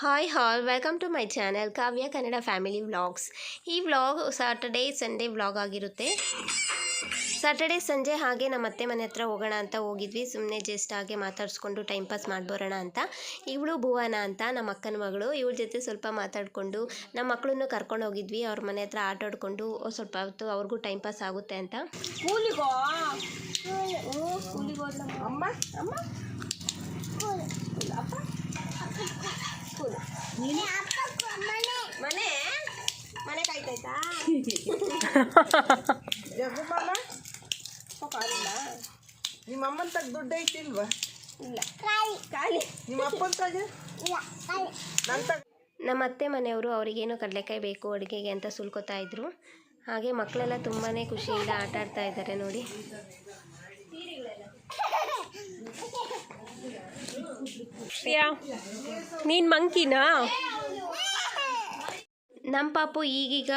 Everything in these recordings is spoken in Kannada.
Hi all welcome to my channel Kavya Kannada family vlogs ಈ ವ್ಲಾಗ್ ಸಾಟರ್ಡೇ ಸಂಡೆ ವ್ಲಾಗ್ ಆಗಿರುತ್ತೆ. ಸಾಟರ್ಡೇ ಸಂಜೆ ಹಾಗೆ ನಮ್ಮ ಅತ್ತೆ ಮನೆ ಹತ್ರ ಹೋಗೋಣ ಅಂತ ಹೋಗಿದ್ವಿ. ಸುಮ್ಮನೆ ಜಸ್ಟ್ ಹಾಗೆ ಮಾತಾಡಿಸ್ಕೊಂಡು ಟೈಮ್ ಪಾಸ್ ಮಾಡ್ಬೋರೋಣ ಅಂತ. ಇವಳು ಭುವನ ಅಂತ, ನಮ್ಮ ಅಕ್ಕನ ಮಗಳು. ಇವಳ ಜೊತೆ ಸ್ವಲ್ಪ ಮಾತಾಡಿಕೊಂಡು ನಮ್ಮ ಮಕ್ಕಳನ್ನು ಕರ್ಕೊಂಡು ಹೋಗಿದ್ವಿ. ಅವ್ರ ಮನೆ ಹತ್ರ ಆಟ ಆಡ್ಕೊಂಡು ಸ್ವಲ್ಪ ಹೊತ್ತು ಅವ್ರಿಗೂ ಟೈಮ್ ಪಾಸ್ ಆಗುತ್ತೆ ಅಂತ. ಅಮ್ಮ ಅಮ್ಮ. ಸ್ಕೂಲ್. ಮನೆ ಮನೆ ಕಾಯ್ತಾಯ್ತಾ? ಜಗ್ಗು ಮಾಮ? ಕಾಲಿಲ್ಲ. ನಿಮ್ಮ ಅಮ್ಮನ ತಗ ದುಡ್ಡು ಐತಿಲ್ವಾ ಇಲ್ಲ. ಖಾಲಿ ನಿಮ್ಮ ಅಪ್ಪನ ತಗ? ನನ್ನ ತಗ ನಮ್ಮ ಅತ್ತೆ ಮನೆಯವರು ಅವರಿಗೇನು ಕಡಲೆಕಾಯಿ ಬೇಕು ಅಡುಗೆಗೆ ಅಂತ ಸುಲ್ಕೋತಾ ಇದ್ರು. ಹಾಗೆ ಮಕ್ಕಳೆಲ್ಲ ತುಂಬಾ ಖುಷಿಯಿಂದ ಆಟ ಆಡ್ತಾ ಇದ್ದಾರೆ ನೋಡಿ. ನೀನು ಮಂಕಿನಾ? ನಮ್ಮ ಪಾಪು ಈಗೀಗ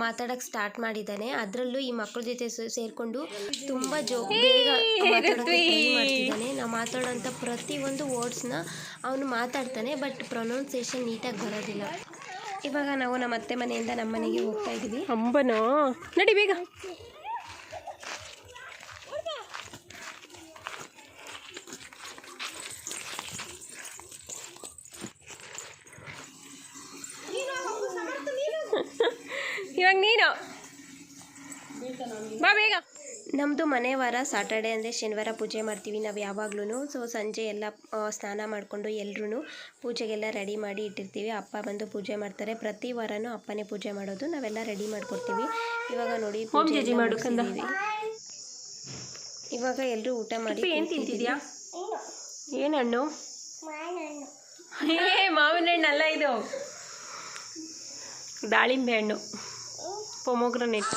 ಮಾತಾಡೋಕ್ಕೆ ಸ್ಟಾರ್ಟ್ ಮಾಡಿದ್ದಾನೆ. ಅದರಲ್ಲೂ ಈ ಮಕ್ಕಳ ಜೊತೆ ಸೇರ್ಕೊಂಡು ತುಂಬ ಜೋ ಬೇಗ ಮಾಡ್ತಿದ್ದಾನೆ. ನಾವು ಮಾತಾಡೋಂಥ ಪ್ರತಿಯೊಂದು ವರ್ಡ್ಸ್ನ ಅವನು ಮಾತಾಡ್ತಾನೆ ಬಟ್ ಪ್ರೊನೌನ್ಸಿಯೇಷನ್ ನೀಟಾಗಿ ಬರೋದಿಲ್ಲ. ಇವಾಗ ನಾವು ನಮ್ಮ ಅತ್ತೆ ಮನೆಯಿಂದ ನಮ್ಮ ಮನೆಗೆ ಹೋಗ್ತಾ ಇದ್ದೀವಿ. ಅಂಬನೋ? ನಡಿ ಬೇಗ. ಇವಾಗ ನೀನು. ಬಾ ಬೇಗ. ನಮ್ಮದು ಮನೆವಾರ ಸಾಟರ್ಡೆ ಅಂದರೆ ಶನಿವಾರ ಪೂಜೆ ಮಾಡ್ತೀವಿ ನಾವು ಯಾವಾಗ್ಲೂ ಸೊ ಸಂಜೆ ಎಲ್ಲ ಸ್ನಾನ ಮಾಡಿಕೊಂಡು ಎಲ್ಲರೂ ಪೂಜೆಗೆಲ್ಲ ರೆಡಿ ಮಾಡಿ ಇಟ್ಟಿರ್ತೀವಿ. ಅಪ್ಪ ಬಂದು ಪೂಜೆ ಮಾಡ್ತಾರೆ. ಪ್ರತಿ ವಾರನೂ ಅಪ್ಪನೇ ಪೂಜೆ ಮಾಡೋದು. ನಾವೆಲ್ಲ ರೆಡಿ ಮಾಡ್ಕೊಡ್ತೀವಿ. ಇವಾಗ ನೋಡಿ ಪೂಜೆ ಎಲ್ಲ ಇವಾಗ ಎಲ್ಲರೂ ಊಟ ಮಾಡಿ ಏನು ಕೂತಿದ್ದೀವಿ. ತಿಂತಿದ್ಯಾ? ಏನು? ಹಣ್ಣು? ಏ ಮಾವಿನ ಹಣ್ಣು ಅಲ್ಲ ಇದು. ದಾಳಿಂಬೆ ಹಣ್ಣು. ಪೊಮೊಗ್ರನೇಟ್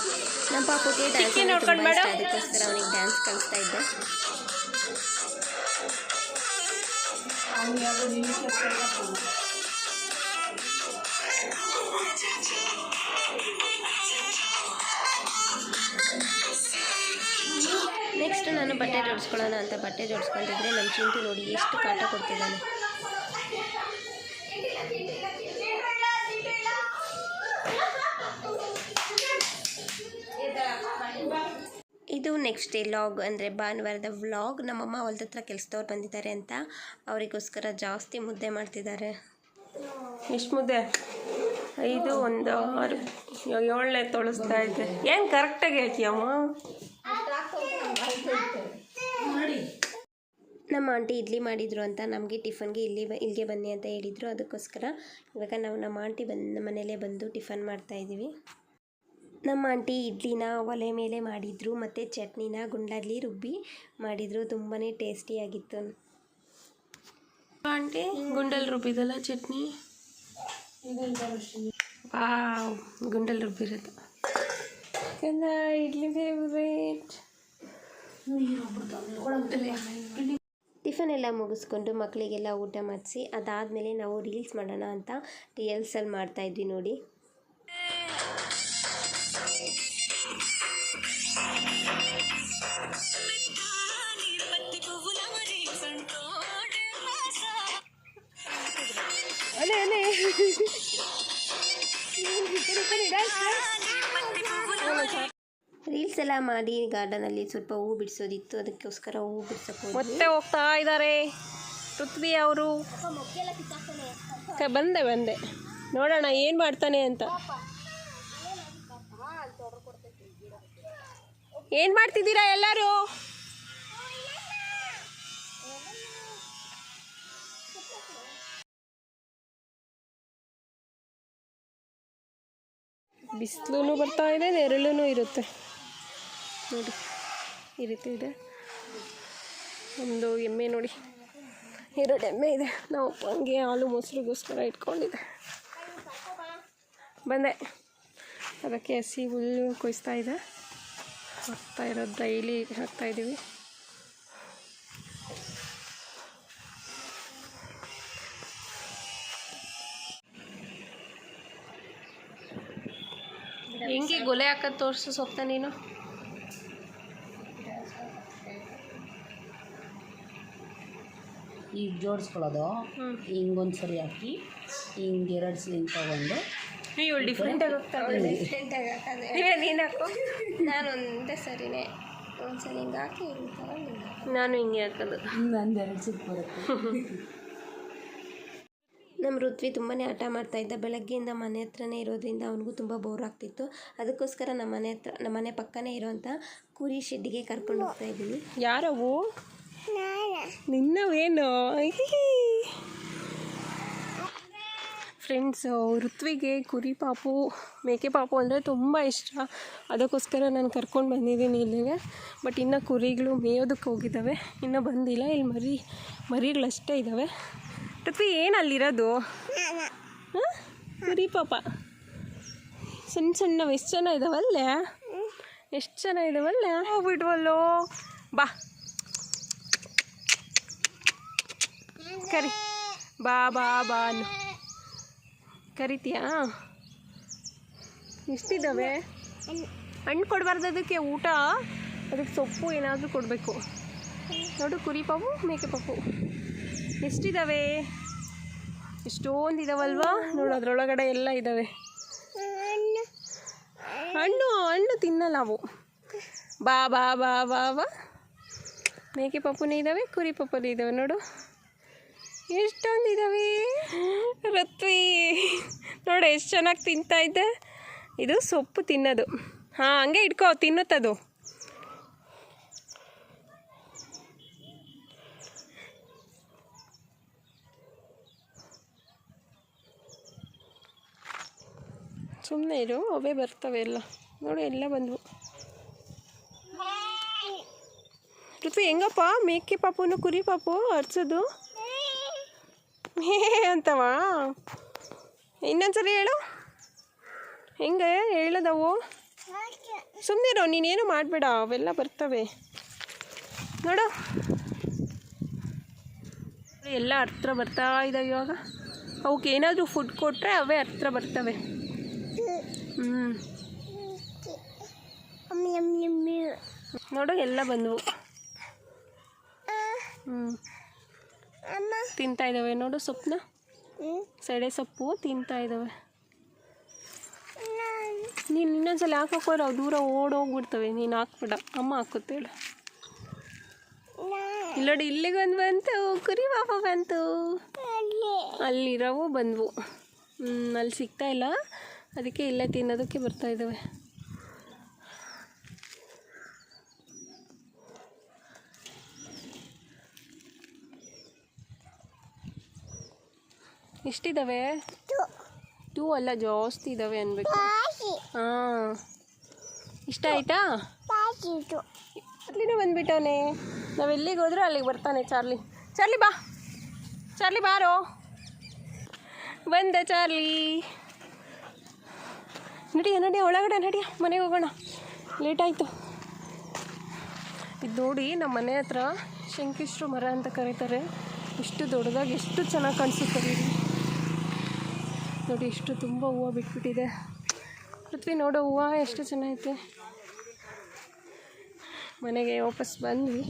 ನಮ್ಮ ಪಾಪಕ್ಕೆ ಡ್ಯಾನ್ಸ್ ನೋಡ್ಕೊಂಡ್ ಬೇಡ? ಅದಕ್ಕೋಸ್ಕರ ಅವನಿಗೆ ಡ್ಯಾನ್ಸ್ ಕಲಿಸ್ತಾ ಇದ್ದೆ. ನೆಕ್ಸ್ಟ್ ನಾನು ಬಟ್ಟೆ ಜೋಡಿಸ್ಕೊಳ್ಳೋಣ ಅಂತ ಬಟ್ಟೆ ಜೋಡಿಸ್ಕೊಂಡಿದ್ರೆ ನಮ್ಮ ಚಿಂಟು ನೋಡಿ ಎಷ್ಟು ಕಾಟ ಕೊಡ್ತಿದ್ದಾನೆ. ನೆಕ್ಸ್ಟ್ ಡೇ ಲಾಗ್ ಅಂದರೆ ಭಾನುವಾರದ ವ್ಲಾಗ್ ನಮ್ಮಮ್ಮ ಹೊಲ್ದ ಹತ್ರ ಕೆಲಸದವ್ರು ಬಂದಿದ್ದಾರೆ ಅಂತ ಅವರಿಗೋಸ್ಕರ ಜಾಸ್ತಿ ಮುದ್ದೆ ಮಾಡ್ತಿದ್ದಾರೆ. ಎಷ್ಟು ಮುದ್ದೆ? ಐದು ಒಂದು ಆರು ಏಳನೇ ತೊಳಸ್ತಾ ಇದ್ದೆ ಏನು ಕರೆಕ್ಟಾಗಿ ಹೇಳ್ತೀಯಮ್ಮ? ನಮ್ಮ ಆಂಟಿ ಇಡ್ಲಿ ಮಾಡಿದ್ರು ಅಂತ ನಮಗೆ ಟಿಫನ್ಗೆ ಇಲ್ಲಿ ಇಲ್ಲಿಗೆ ಬನ್ನಿ ಅಂತ ಹೇಳಿದರು. ಅದಕ್ಕೋಸ್ಕರ ಇವಾಗ ನಾವು ನಮ್ಮ ಆಂಟಿ ಬಂದು ಮನೇಲೇ ಬಂದು ಟಿಫನ್ ಮಾಡ್ತಾ ಇದ್ದೀವಿ. ನಮ್ಮ ಆಂಟಿ ಇಡ್ಲಿನ ಒಲೆ ಮೇಲೆ ಮಾಡಿದರು ಮತ್ತು ಚಟ್ನಿನ ಗುಂಡಲ್ಲಿ ರುಬ್ಬಿ ಮಾಡಿದರು. ತುಂಬಾ ಟೇಸ್ಟಿಯಾಗಿತ್ತು ಆಂಟಿ ಗುಂಡಲ್ ರುಬ್ಬಿದಲ್ಲ ಚಟ್ನಿ? ವಾವ್ ಗುಂಡಲ್ ರುಬ್ಬಿರೋದು. ಇಡ್ಲಿ ಫೇವ್ರೇಟ್ ಟಿಫನ್ ಎಲ್ಲ ಮುಗಿಸ್ಕೊಂಡು ಮಕ್ಕಳಿಗೆಲ್ಲ ಊಟ ಮಾಡಿಸಿ ಅದಾದಮೇಲೆ ನಾವು ರೀಲ್ಸ್ ಮಾಡೋಣ ಅಂತ ರೀಲ್ಸಲ್ಲಿ ಮಾಡ್ತಾಯಿದ್ವಿ ನೋಡಿ. ಅಲೆ ಅಲೆ. ರೀಲ್ಸ್ ಎಲ್ಲ ಮಾಡಿ ಗಾರ್ಡನಲ್ಲಿ ಸ್ವಲ್ಪ ಹೂ ಬಿಡಿಸೋದಿತ್ತು ಅದಕ್ಕೋಸ್ಕರ ಹೂ ಬಿಡ್ಸಕ್ಕೆ ಹೋದ್ವಿ. ಮತ್ತೆ ಹೋಗ್ತಾ ಇದ್ದಾರೆ ಪೃಥ್ವಿ ಅವರು. ಬಂದೆ ಬಂದೆ. ನೋಡೋಣ ಏನು ಮಾಡ್ತಾನೆ ಅಂತ. ಏನು ಮಾಡ್ತಿದ್ದೀರಾ ಎಲ್ಲರೂ? ಬಿಸಿಲು ಬರ್ತಾ ಇದೆ ನೆರಳು ಇರುತ್ತೆ. ನೋಡಿ, ಈ ರೀತಿ ಇದೆ. ಒಂದು ಎಮ್ಮೆ ನೋಡಿ, ಎರಡು ಎಮ್ಮೆ ಇದೆ. ನಾವು ಹಂಗೆ ಹಾಲು ಮೊಸರಿಗೋಸ್ಕರ ಇಟ್ಕೊಂಡಿದೆ ಬಂದೆ. ಅದಕ್ಕೆ ಹಸಿ ಹುಲ್ಲು ಕೊಯ್ಸ್ತಾ ಇದೆ ಹಾಕ್ತಾ ಇರೋದು ಡೈಲಿ ಹಾಕ್ತಾ ಇದ್ದೀವಿ. ಹೆಂಗೆ ಗೊಲೆ ಹಾಕೋದು ತೋರಿಸು ಸೊಪ್ತ ನೀನು? ಈಗ ಜೋಡಿಸ್ಕೊಳ್ಳೋದು. ಹಿಂಗೊಂದು ಸರಿ ಹಾಕಿ ಹಿಂಗೆ ಎರಡು ಸ್ಲಿಂಗ್ ತಗೊಂಡು ಇವಳು ಡಿಫ್ರೆಂಟ್ ಆಗಿ ಹೋಗ್ತಾ ಡಿಫ್ರೆಂಟಾಗಿ ಹಾಕೋದು ನೀವೇ ನೀನು ಹಾಕು. ನಾನು ಒಂದೇ ಸರಿನೇ. ಒಂದ್ಸರಿ ಹಿಂಗೆ ಹಾಕಿ ಹಿಂಗೆ ತಗೊಂಡು ನಾನು ಹಿಂಗೆ ಹಾಕೋದು. ಒಂದೆರಡು ಬರುತ್ತೆ. ನಮ್ಮ ಋತ್ವಿ ತುಂಬಾ ಆಟ ಮಾಡ್ತಾ ಇದ್ದ. ಬೆಳಗ್ಗೆಯಿಂದ ಮನೆ ಹತ್ರನೇ ಇರೋದ್ರಿಂದ ಅವನಿಗೂ ತುಂಬ ಬೋರ್ ಆಗ್ತಿತ್ತು. ಅದಕ್ಕೋಸ್ಕರ ನಮ್ಮ ಮನೆ ಹತ್ರ ನಮ್ಮ ಮನೆ ಪಕ್ಕನೇ ಇರೋವಂಥ ಕುರಿ ಶೆಡ್ಡಿಗೆ ಕರ್ಕೊಂಡು ಹೋಗ್ತಾ ಇದ್ದೀನಿ ಯಾರವು? ನಿನ್ನವೇನು? ಫ್ರೆಂಡ್ಸು ಋತ್ವಿಗೆ ಕುರಿ ಪಾಪು ಮೇಕೆ ಪಾಪು ಅಂದರೆ ತುಂಬ ಇಷ್ಟ. ಅದಕ್ಕೋಸ್ಕರ ನಾನು ಕರ್ಕೊಂಡು ಬಂದಿದ್ದೀನಿ ಇಲ್ಲಿಗೆ. ಬಟ್ ಇನ್ನು ಕುರಿಗಳು ಮೇಯೋದಕ್ಕೆ ಹೋಗಿದ್ದಾವೆ ಇನ್ನೂ ಬಂದಿಲ್ಲ. ಇಲ್ಲಿ ಮರಿ ಮರಿಗಳಷ್ಟೇ ಇದ್ದಾವೆ ಋತ್ವಿ ಏನು ಅಲ್ಲಿರೋದು? ಕುರಿ ಪಾಪ. ಸಣ್ಣ ಸಣ್ಣವು ಎಷ್ಟು ಜನ ಇದ್ದಾವಲ್ಲೇ ಎಷ್ಟು ಜನ ಇದ್ದಾವಲ್ಲೇ ಹೋಗ್ಬಿಟ್ವಲ್ಲೋ? ಬಾ. ಕರಿ. ಬಾ ಬಾ ಬಾ ಅನ್ನು ಕರಿತೀಯಾ? ಎಷ್ಟಿದ್ದಾವೆ ಹಣ್ಣು ಕೊಡಬಾರ್ದು ಅದಕ್ಕೆ, ಊಟ? ಅದಕ್ಕೆ ಸೊಪ್ಪು ಏನಾದರೂ ಕೊಡಬೇಕು. ನೋಡು, ಕುರಿ ಪಾಪು, ಮೇಕೆ ಪಾಪು. ಎಷ್ಟಿದ್ದಾವೆ ಎಷ್ಟೊಂದು ಇದಾವಲ್ವಾ ನೋಡು, ಅದರೊಳಗಡೆ ಎಲ್ಲ ಇದ್ದಾವೆ ಹಣ್ಣು ಹಣ್ಣು ತಿನ್ನಲ್ಲ ಅವು ಬಾ ಬಾ ಬಾ ಬಾ ಬಾ. ಮೇಕೆ ಪಪ್ಪುನೇ ಇದ್ದಾವೆ ಕುರಿ ಪಾಪುನೇ ಇದ್ದಾವೆ ನೋಡು. ಎಷ್ಟೊಂದು ಇದ್ದಾವೆ ರತ್ವಿ, ನೋಡು ಎಷ್ಟು ಚೆನ್ನಾಗಿ ತಿಂತಾ ಇದ್ದೆ. ಇದು ಸೊಪ್ಪು ತಿನ್ನೋದು. ಹಾಂ, ಹಂಗೆ ಇಟ್ಕೋ, ತಿನ್ನುತ್ತದು. ಸುಮ್ಮನೆ ಇರು, ಅವೇ ಬರ್ತವೆ ಎಲ್ಲ. ನೋಡಿ, ಎಲ್ಲ ಬಂದವು. ಪೃಥ್ವಿ ಹೆಂಗಪ್ಪ? ಮೇಕೆ ಪಾಪುನು ಕುರಿ ಪಾಪು, ಅರ್ಸೋದು? ಹೇ ಅಂತವಾ? ಇನ್ನೊಂದ್ಸರಿ ಹೇಳು. ಹೆಂಗೆ ಹೇಳದವು? ಸುಮ್ಮನಿರೋ ನೀನೇನು ಮಾಡಬೇಡ ಅವೆಲ್ಲ ಬರ್ತವೆ. ನೋಡು. ಎಲ್ಲ ಹತ್ರ ಬರ್ತಾ ಇದ್ದಾವೆ ಇವಾಗ. ಅವಕ್ಕೆ ಏನಾದರೂ ಫುಡ್ ಕೊಟ್ಟರೆ ಅವೇ ಹತ್ರ ಬರ್ತವೆ. ಹ್ಞೂ ನೋಡು ಎಲ್ಲ ಬಂದವು. ಹ್ಞೂ ತಿಂತಾ ಇದಾವೆ ನೋಡು ಸೊಪ್ಪನ್ನ ಸಡೆ ಸೊಪ್ಪು ತಿಂತಾ ಇದ್ದಾವೆ ನೀನು ಇನ್ನೊಂದ್ಸಲ ಹಾಕೋಕೋರು ಅವು ದೂರ ಓಡೋಗ್ಬಿಡ್ತವೆ. ನೀನು ಹಾಕ್ಬಿಡ. ಅಮ್ಮ ಹಾಕುತ್ತೇಳು ಇಲ್ಲೋಡಿ ಇಲ್ಲಿಗೆ ಒಂದು ಬಂತು. ಕುರಿ ಪಾಪ ಬಂತು. ಅಲ್ಲಿರೋವು ಬಂದವು. ಅಲ್ಲಿ ಸಿಗ್ತಾ ಇಲ್ಲ. ಅದಕ್ಕೆ ಇಲ್ಲೇ ತಿನ್ನೋದಕ್ಕೆ ಬರ್ತಾ ಇದ್ದಾವೆ ಎಷ್ಟಿದ್ದಾವೆ ಟೂ. ಅಲ್ಲ ಜಾಸ್ತಿ ಇದ್ದಾವೆ ಅನ್ಬೇಕು ಹಾಂ. ಇಷ್ಟ ಆಯ್ತಾ? ಚಾರ್ಲಿನೂ ಬಂದ್ಬಿಟ್ಟವನೆ. ನಾವು ಎಲ್ಲಿಗೆ ಹೋದ್ರೂ ಅಲ್ಲಿಗೆ ಬರ್ತಾನೆ ಚಾರ್ಲಿ. ಚಾರ್ಲಿ ಬಾ. ಚಾರ್ಲಿ ಬಾರೋ. ಬಂದ ಚಾರ್ಲಿ. ನಡಿಯ ನಡಿಯ ಒಳಗಡೆ ನಡಿಯ ಮನೆಗೆ ಹೋಗೋಣ. ಲೇಟ್ ಆಯ್ತು. ಇದು ನೋಡಿ ನಮ್ಮ ಮನೆ ಹತ್ರ ಶಂಕಿಷ್ಟ್ರು ಮರ ಅಂತ ಕರೀತಾರೆ. ಇಷ್ಟು ದೊಡ್ಡದಾಗಿ ಎಷ್ಟು ಚೆನ್ನಾಗಿ ಕಾಣಿಸುತ್ತೆ ನೋಡಿ, ಇಷ್ಟು ತುಂಬ ಹೂವು ಬಿಟ್ಬಿಟ್ಟಿದೆ. ಪೃಥ್ವಿ ನೋಡೋ, ಹೂವು ಎಷ್ಟು ಚೆನ್ನಾಗೈತೆ. ಮನೆಗೆ ವಾಪಸ್ ಬಂದ್ವಿ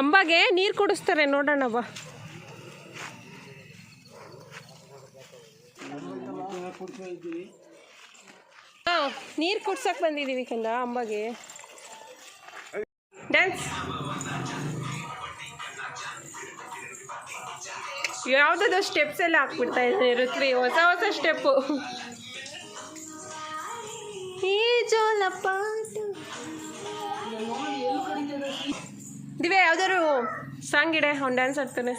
ಅಂಬಾಗೆ ನೀರು ಕುಡಿಸ್ತಾರೆ, ನೋಡೋಣ ಬಾ. ಹಾಂ, ನೀರು ಕುಡ್ಸಕ್ಕೆ ಬಂದಿದ್ದೀವಿ ಕಂದ ಅಂಬಾಗೆ. ಡ್ಯಾನ್ಸ್ ಯಾವುದಾದ್ರು ಸ್ಟೆಪ್ಸ್ ಎಲ್ಲ ಹಾಕ್ಬಿಡ್ತಾ ಇದ್ದೀನಿ ಋತ್ವಿ ಹೊಸ ಹೊಸ ಸ್ಟೆಪ್ಪು ಈ ಜೋಲಪಾಟ ದಿವ್ಯಾ ಯಾವ್ದಾದ್ರು ಸಾಂಗ್ ಇಡೆ ಅವ್ನು ಡ್ಯಾನ್ಸ್ ಆಡ್ತಾನೆ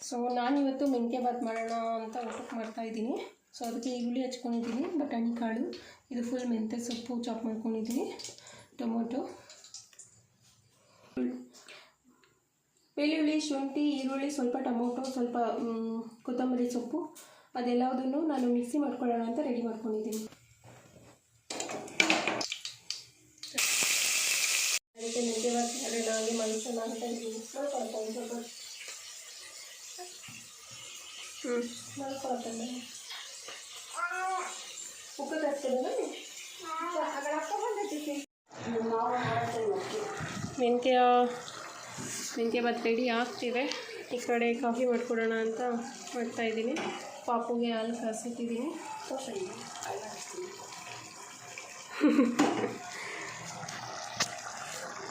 ಸೊ ನಾನಿವತ್ತು ಮೆಂತ್ಯ ಬಾತ್ ಮಾಡೋಣ ಅಂತ ಊಟಕ್ಕೆ ಮಾಡ್ತಾ ಇದ್ದೀನಿ. ಸೊ ಅದಕ್ಕೆ ಈರುಳ್ಳಿ ಹಚ್ಕೊಂಡಿದ್ದೀನಿ ಬಟಾಣಿ ಕಾಳು ಇದು ಫುಲ್ ಮೆಂತ್ಯ ಸೊಪ್ಪು ಚಾಪ್ ಮಾಡ್ಕೊಂಡಿದ್ದೀನಿ ಟೊಮೊಟೊ. ಬೆಳ್ಳುಳ್ಳಿ ಶುಂಠಿ ಈರುಳ್ಳಿ ಸ್ವಲ್ಪ ಟೊಮೊಟೊ ಸ್ವಲ್ಪ ಮ್, ಕೊತ್ತಂಬರಿ ಸೊಪ್ಪು ಅದೆಲ್ಲದನ್ನು ನಾನು ಮಿಕ್ಸಿ ಮಾಡ್ಕೊಳ್ಳೋಣ ಅಂತ ರೆಡಿ ಮಾಡ್ಕೊಂಡಿದ್ದೀನಿ. ಅದಕ್ಕೆ ಮೆಂತ್ಯ ಬಾತ್ ಮಾಡೋಣ ಹಾಗೆ ಮನುಷ್ಯನ ಅಂತ ಇದ್ದೀನಿ. ನೋಡ್ಕೊಳ್ತಾ ಇದ್ದೀನಿ ಮೆಂತ್ಯ ಮೆಂತ್ಯ ಭಾತ್ ರೆಡಿ ಆಗ್ತಿದೆ. ಈ ಕಡೆ ಕಾಫಿ ಮಾಡ್ಕೊಡೋಣ ಅಂತ ಮಾಡ್ತಾ ಇದ್ದೀನಿ. ಪಾಪುಗೆ ಹಾಲು ಕಾಸಿಟ್ಟಿದ್ದೀನಿ.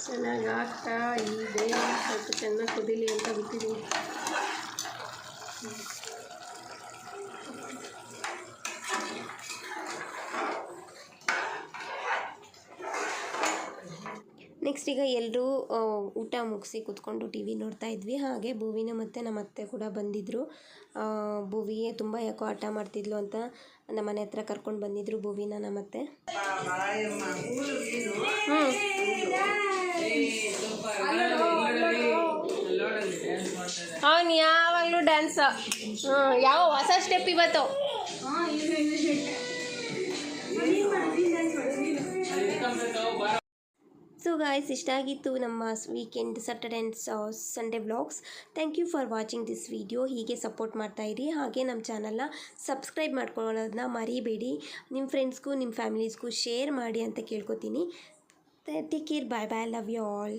ಚೆನ್ನಾಗಿ ಆಗ್ತಾ ಇದೆ. ಸ್ವಲ್ಪ ಚೆನ್ನಾಗಿ ಕುದೀಲಿ ಅಂತ ಬಿಟ್ಟಿದ್ದೀನಿ. ನೆಕ್ಸ್ಟ್ ಈಗ ಎಲ್ಲರೂ ಊಟ ಮುಗಿಸಿ ಕೂತ್ಕೊಂಡು ಟಿ ವಿ ನೋಡ್ತಾ ಇದ್ವಿ. ಹಾಗೆ ಭುವಿನ ಮತ್ತು ನಮ್ಮ ಅತ್ತೆ ಕೂಡ ಬಂದಿದ್ದರು ಭುವಿಗೆ ತುಂಬ ಯಾಕೋ ಆಟ ಮಾಡ್ತಿದ್ಲು ಅಂತ ನಮ್ಮ ಮನೆ ಹತ್ರ ಕರ್ಕೊಂಡು ಬಂದಿದ್ರು ಭುವಿನ ನಮ್ಮ ಅತ್ತೆ. ಅವನು ಯಾವಾಗಲೂ ಡ್ಯಾನ್ಸ್ ಯಾವ ಹೊಸ ಸ್ಟೆಪ್ ಇವತ್ತು. ಸೊ ಗಾಯ್ಸ್ ಇಷ್ಟಾಗಿತ್ತು ನಮ್ಮ weekend Saturday and Sunday vlogs thank you for watching this video ಹೀಗೆ ಸಪೋರ್ಟ್ ಮಾಡ್ತಾ ಇರಿ. ಹಾಗೆ ನಮ್ಮ ಚಾನಲ್ನ ಸಬ್ಸ್ಕ್ರೈಬ್ ಮಾಡ್ಕೊಳ್ಳೋದನ್ನ ಮರಿಬೇಡಿ. ನಿಮ್ಮ ಫ್ರೆಂಡ್ಸ್ಗೂ ನಿಮ್ಮ ಫ್ಯಾಮಿಲೀಸ್ಗೂ ಶೇರ್ ಮಾಡಿ ಅಂತ ಕೇಳ್ಕೊತೀನಿ. Take care bye bye love you all